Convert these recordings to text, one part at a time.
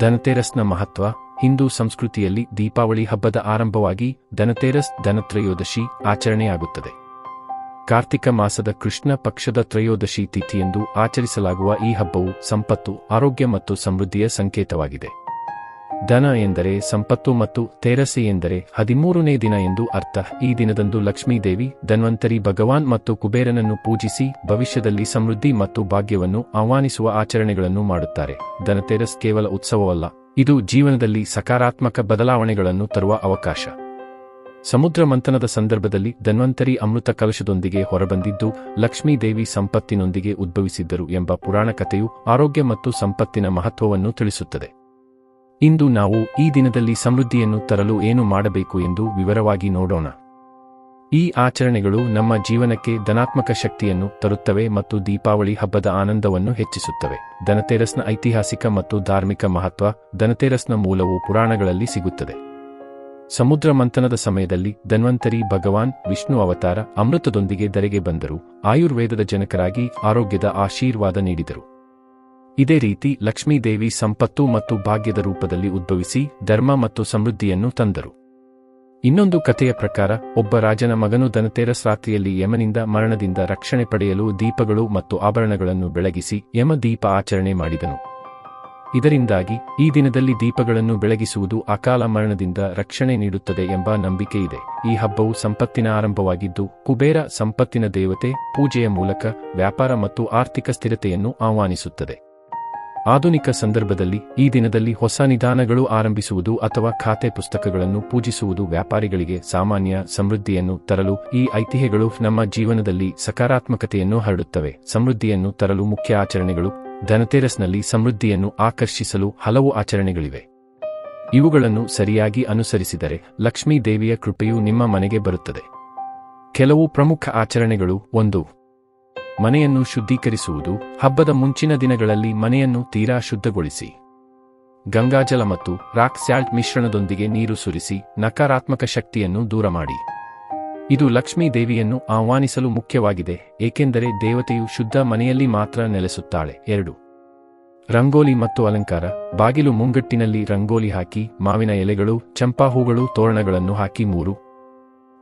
ಧನತೇರಸ್ನ ಮಹತ್ವ, ಹಿಂದೂ ಸಂಸ್ಕೃತಿಯಲ್ಲಿ ದೀಪಾವಳಿ ಹಬ್ಬದ ಆರಂಭವಾಗಿ ಧನತೇರಸ್ ಧನತ್ರಯೋದಶಿ ಆಚರಣೆಯಾಗುತ್ತದೆ. ಕಾರ್ತಿಕ ಮಾಸದ ಕೃಷ್ಣ ಪಕ್ಷದ ತ್ರಯೋದಶಿ ತಿಥಿಯೆಂದು ಆಚರಿಸಲಾಗುವ ಈ ಹಬ್ಬವು ಸಂಪತ್ತು, ಆರೋಗ್ಯ ಮತ್ತು ಸಮೃದ್ಧಿಯ ಸಂಕೇತವಾಗಿದೆ. ಧನ ಎಂದರೆ ಸಂಪತ್ತು ಮತ್ತು ತೇರಸೆ ಎಂದರೆ ಹದಿಮೂರನೇ ದಿನ ಎಂದು ಅರ್ಥ. ಈ ದಿನದಂದು ಲಕ್ಷ್ಮೀದೇವಿ, ಧನ್ವಂತರಿ ಭಗವಾನ್ ಮತ್ತು ಕುಬೇರನನ್ನು ಪೂಜಿಸಿ ಭವಿಷ್ಯದಲ್ಲಿ ಸಮೃದ್ಧಿ ಮತ್ತು ಭಾಗ್ಯವನ್ನು ಆಹ್ವಾನಿಸುವ ಆಚರಣೆಗಳನ್ನು ಮಾಡುತ್ತಾರೆ. ಧನತೇರಸ್ ಕೇವಲ ಉತ್ಸವವಲ್ಲ, ಇದು ಜೀವನದಲ್ಲಿ ಸಕಾರಾತ್ಮಕ ಬದಲಾವಣೆಗಳನ್ನು ತರುವ ಅವಕಾಶ. ಸಮುದ್ರ ಮಂಥನದ ಸಂದರ್ಭದಲ್ಲಿ ಧನ್ವಂತರಿ ಅಮೃತ ಕಲಶದೊಂದಿಗೆ ಹೊರಬಂದಿದ್ದು, ಲಕ್ಷ್ಮೀದೇವಿ ಸಂಪತ್ತಿನೊಂದಿಗೆ ಉದ್ಭವಿಸಿದ್ದರು ಎಂಬ ಪುರಾಣ ಕಥೆಯು ಆರೋಗ್ಯ ಮತ್ತು ಸಂಪತ್ತಿನ ಮಹತ್ವವನ್ನು ತಿಳಿಸುತ್ತದೆ. ಇಂದು ನಾವು ಈ ದಿನದಲ್ಲಿ ಸಮೃದ್ಧಿಯನ್ನು ತರಲು ಏನು ಮಾಡಬೇಕು ಎಂದು ವಿವರವಾಗಿ ನೋಡೋಣ. ಈ ಆಚರಣೆಗಳು ನಮ್ಮ ಜೀವನಕ್ಕೆ ಧನಾತ್ಮಕ ಶಕ್ತಿಯನ್ನು ತರುತ್ತವೆ ಮತ್ತು ದೀಪಾವಳಿ ಹಬ್ಬದ ಆನಂದವನ್ನು ಹೆಚ್ಚಿಸುತ್ತವೆ. ಧನತೆರಸ್ನ ಐತಿಹಾಸಿಕ ಮತ್ತು ಧಾರ್ಮಿಕ ಮಹತ್ವ, ಧನತೆರಸ್ನ ಮೂಲವು ಪುರಾಣಗಳಲ್ಲಿ ಸಿಗುತ್ತದೆ. ಸಮುದ್ರ ಮಂಥನದ ಸಮಯದಲ್ಲಿ ಧನ್ವಂತರಿ ಭಗವಾನ್ ವಿಷ್ಣು ಅವತಾರ ಅಮೃತದೊಂದಿಗೆ ಧರೆಗೆ ಬಂದರು. ಆಯುರ್ವೇದದ ಜನಕರಾಗಿ ಆರೋಗ್ಯದ ಆಶೀರ್ವಾದ ನೀಡಿದರು. ಇದೇ ರೀತಿ ಲಕ್ಷ್ಮೀದೇವಿ ಸಂಪತ್ತು ಮತ್ತು ಭಾಗ್ಯದ ರೂಪದಲ್ಲಿ ಉದ್ಭವಿಸಿ ಧರ್ಮ ಮತ್ತು ಸಮೃದ್ಧಿಯನ್ನು ತಂದರು. ಇನ್ನೊಂದು ಕಥೆಯ ಪ್ರಕಾರ, ಒಬ್ಬ ರಾಜನ ಮಗನು ಧನತೇರಸ್ ರಾತ್ರಿಯಲ್ಲಿ ಯಮನಿಂದ ಮರಣದಿಂದ ರಕ್ಷಣೆ ಪಡೆಯಲು ದೀಪಗಳು ಮತ್ತು ಆಭರಣಗಳನ್ನು ಬೆಳಗಿಸಿ ಯಮ ದೀಪ ಆಚರಣೆ ಮಾಡಿದನು. ಇದರಿಂದಾಗಿ, ಈ ದಿನದಲ್ಲಿ ದೀಪಗಳನ್ನು ಬೆಳಗಿಸುವುದು ಅಕಾಲ ಮರಣದಿಂದ ರಕ್ಷಣೆ ನೀಡುತ್ತದೆ ಎಂಬ ನಂಬಿಕೆ ಇದೆ ಈ ಹಬ್ಬವು ಸಂಪತ್ತಿನ ಆರಂಭವಾಗಿದ್ದು, ಕುಬೇರ ಸಂಪತ್ತಿನ ದೇವತೆ, ಪೂಜೆಯ ಮೂಲಕ ವ್ಯಾಪಾರ ಮತ್ತು ಆರ್ಥಿಕ ಸ್ಥಿರತೆಯನ್ನು ಆಹ್ವಾನಿಸುತ್ತದೆ. ಆಧುನಿಕ ಸಂದರ್ಭದಲ್ಲಿ ಈ ದಿನದಲ್ಲಿ ಹೊಸ ನಿಧಾನಗಳು ಆರಂಭಿಸುವುದು ಅಥವಾ ಖಾತೆ ಪುಸ್ತಕಗಳನ್ನು ಪೂಜಿಸುವುದು ವ್ಯಾಪಾರಿಗಳಿಗೆ ಸಾಮಾನ್ಯ ಸಮೃದ್ಧಿಯನ್ನು ತರಲು ಈ ಐತಿಹ್ಯಗಳು ನಮ್ಮ ಜೀವನದಲ್ಲಿ ಸಕಾರಾತ್ಮಕತೆಯನ್ನು ಹರಡುತ್ತವೆ. ಸಮೃದ್ಧಿಯನ್ನು ತರಲು ಮುಖ್ಯ ಆಚರಣೆಗಳು ಧನತೆರಸ್ನಲ್ಲಿ ಸಮೃದ್ಧಿಯನ್ನು ಆಕರ್ಷಿಸಲು ಹಲವು ಆಚರಣೆಗಳಿವೆ. ಇವುಗಳನ್ನು ಸರಿಯಾಗಿ ಅನುಸರಿಸಿದರೆ ಲಕ್ಷ್ಮೀ ದೇವಿಯ ಕೃಪೆಯು ನಿಮ್ಮ ಮನೆಗೆ ಬರುತ್ತದೆ. ಕೆಲವು ಪ್ರಮುಖ ಆಚರಣೆಗಳು ಒಂದು ಮನೆಯನ್ನು ಶುದ್ಧೀಕರಿಸುವುದು, ಹಬ್ಬದ ಮುಂಚಿನ ದಿನಗಳಲ್ಲಿ ಮನೆಯನ್ನು ತೀರಾ ಶುದ್ಧಗೊಳಿಸಿ. ಗಂಗಾಜಲ ಮತ್ತು ರಾಕ್ ಸ್ಯಾಲ್ಟ್ ಮಿಶ್ರಣದೊಂದಿಗೆ ನೀರು ಸುರಿಸಿ, ನಕಾರಾತ್ಮಕ ಶಕ್ತಿಯನ್ನು ದೂರ ಮಾಡಿ ಇದು ಲಕ್ಷ್ಮೀ ದೇವಿಯನ್ನು ಆಹ್ವಾನಿಸಲು ಮುಖ್ಯವಾಗಿದೆ, ಏಕೆಂದರೆ ದೇವತೆಯು ಶುದ್ಧ ಮನೆಯಲ್ಲಿ ಮಾತ್ರ ನೆಲೆಸುತ್ತಾಳೆ. ಎರಡು. ರಂಗೋಲಿ ಮತ್ತು ಅಲಂಕಾರ. ಬಾಗಿಲು ಮುಂಗಟ್ಟಿನಲ್ಲಿ ರಂಗೋಲಿ ಹಾಕಿ, ಮಾವಿನ ಎಲೆಗಳು, ಚಂಪಾ ಹೂಗಳು, ತೋರಣಗಳನ್ನು ಹಾಕಿ. ಮೂರು.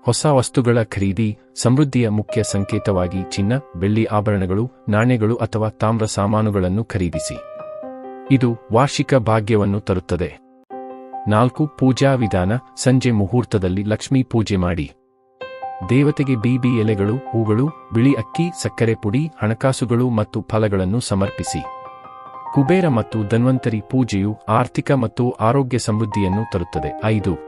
ಹೊಸ ವಸ್ತುಗಳ ಖರೀದಿ, ಸಮೃದ್ಧಿಯ ಮುಖ್ಯ ಸಂಕೇತವಾಗಿ ಚಿನ್ನ, ಬೆಳ್ಳಿ ಆಭರಣಗಳು, ನಾಣ್ಯಗಳು ಅಥವಾ ತಾಮ್ರ ಸಾಮಾನುಗಳನ್ನು ಖರೀದಿಸಿ. ಇದು ವಾರ್ಷಿಕ ಭಾಗ್ಯವನ್ನು ತರುತ್ತದೆ. ನಾಲ್ಕು, ಪೂಜಾ ವಿಧಾನ, ಸಂಜೆ ಮುಹೂರ್ತದಲ್ಲಿ ಲಕ್ಷ್ಮೀ ಪೂಜೆ ಮಾಡಿ. ದೇವತೆಗೆ ಬೀಬಿ ಎಲೆಗಳು, ಹೂಗಳು, ಬಿಳಿ ಅಕ್ಕಿ, ಸಕ್ಕರೆ ಪುಡಿ, ಹಣಕಾಸುಗಳು ಮತ್ತು ಫಲಗಳನ್ನು ಸಮರ್ಪಿಸಿ. ಕುಬೇರ ಮತ್ತು ಧನ್ವಂತರಿ ಪೂಜೆಯು ಆರ್ಥಿಕ ಮತ್ತು ಆರೋಗ್ಯ ಸಮೃದ್ಧಿಯನ್ನು ತರುತ್ತದೆ. ಐದು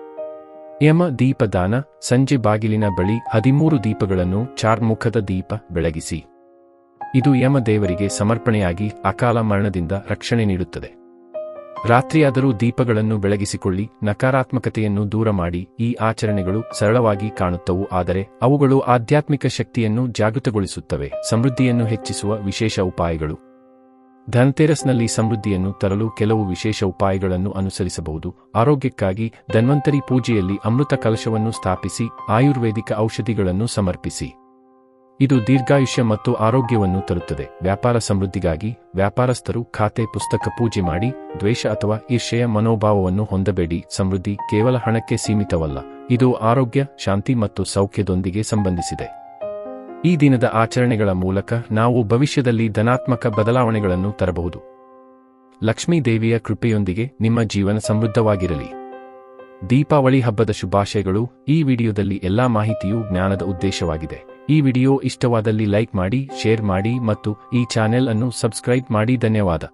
ಯಮ ದೀಪದಾನ, ಸಂಜೆ ಬಾಗಿಲಿನ ಬಳಿ ಹದಿಮೂರು ದೀಪಗಳನ್ನು ಚಾರ್ಮುಖದ ದೀಪ ಬೆಳಗಿಸಿ. ಇದು ಯಮ ದೇವರಿಗೆ ಸಮರ್ಪಣೆಯಾಗಿ ಅಕಾಲ ಮರಣದಿಂದ ರಕ್ಷಣೆ ನೀಡುತ್ತದೆ. ರಾತ್ರಿಯಾದರೂ ದೀಪಗಳನ್ನು ಬೆಳಗಿಸಿಕೊಳ್ಳಿ, ನಕಾರಾತ್ಮಕತೆಯನ್ನು ದೂರ ಮಾಡಿ, ಈ ಆಚರಣೆಗಳು ಸರಳವಾಗಿ ಕಾಣುತ್ತವು, ಆದರೆ ಅವುಗಳು ಆಧ್ಯಾತ್ಮಿಕ ಶಕ್ತಿಯನ್ನು ಜಾಗೃತಗೊಳಿಸುತ್ತವೆ, ಸಮೃದ್ಧಿಯನ್ನು ಹೆಚ್ಚಿಸುವ ವಿಶೇಷ ಉಪಾಯಗಳು. ಧನ್ತೇರಸ್ನಲ್ಲಿ ಸಮೃದ್ಧಿಯನ್ನು ತರಲು ಕೆಲವು ವಿಶೇಷ ಉಪಾಯಗಳನ್ನು ಅನುಸರಿಸಬಹುದು. ಆರೋಗ್ಯಕ್ಕಾಗಿ ಧನ್ವಂತರಿ ಪೂಜೆಯಲ್ಲಿ ಅಮೃತ ಕಲಶವನ್ನು ಸ್ಥಾಪಿಸಿ, ಆಯುರ್ವೇದಿಕ ಔಷಧಿಗಳನ್ನು ಸಮರ್ಪಿಸಿ. ಇದು ದೀರ್ಘಾಯುಷ್ಯ ಮತ್ತು ಆರೋಗ್ಯವನ್ನು ತರುತ್ತದೆ. ವ್ಯಾಪಾರ ಸಮೃದ್ಧಿಗಾಗಿ ವ್ಯಾಪಾರಸ್ಥರು ಖಾತೆ ಪುಸ್ತಕ ಪೂಜೆ ಮಾಡಿ, ದ್ವೇಷ ಅಥವಾ ಈರ್ಷೆಯ ಮನೋಭಾವವನ್ನು ಹೊಂದಬೇಡಿ. ಸಮೃದ್ಧಿ ಕೇವಲ ಹಣಕ್ಕೆ ಸೀಮಿತವಲ್ಲ, ಇದು ಆರೋಗ್ಯ, ಶಾಂತಿ ಮತ್ತು ಸೌಖ್ಯದೊಂದಿಗೆ ಸಂಬಂಧಿಸಿದೆ. ಈ ದಿನದ ಆಚರಣೆಗಳ ಮೂಲಕ ನಾವು ಭವಿಷ್ಯದಲ್ಲಿ ಧನಾತ್ಮಕ ಬದಲಾವಣೆಗಳನ್ನು ತರಬಹುದು. ಲಕ್ಷ್ಮೀ ದೇವಿಯ ಕೃಪೆಯೊಂದಿಗೆ ನಿಮ್ಮ ಜೀವನ ಸಮೃದ್ಧವಾಗಿರಲಿ. ದೀಪಾವಳಿ ಹಬ್ಬದ ಶುಭಾಶಯಗಳು. ಈ ವಿಡಿಯೋದಲ್ಲಿ ಎಲ್ಲಾ ಮಾಹಿತಿಯು ಜ್ಞಾನದ ಉದ್ದೇಶವಾಗಿದೆ. ಈ ವಿಡಿಯೋ ಇಷ್ಟವಾದಲ್ಲಿ ಲೈಕ್ ಮಾಡಿ, ಶೇರ್ ಮಾಡಿ ಮತ್ತು ಈ ಚಾನೆಲ್ ಅನ್ನು ಸಬ್ಸ್ಕ್ರೈಬ್ ಮಾಡಿ. ಧನ್ಯವಾದ.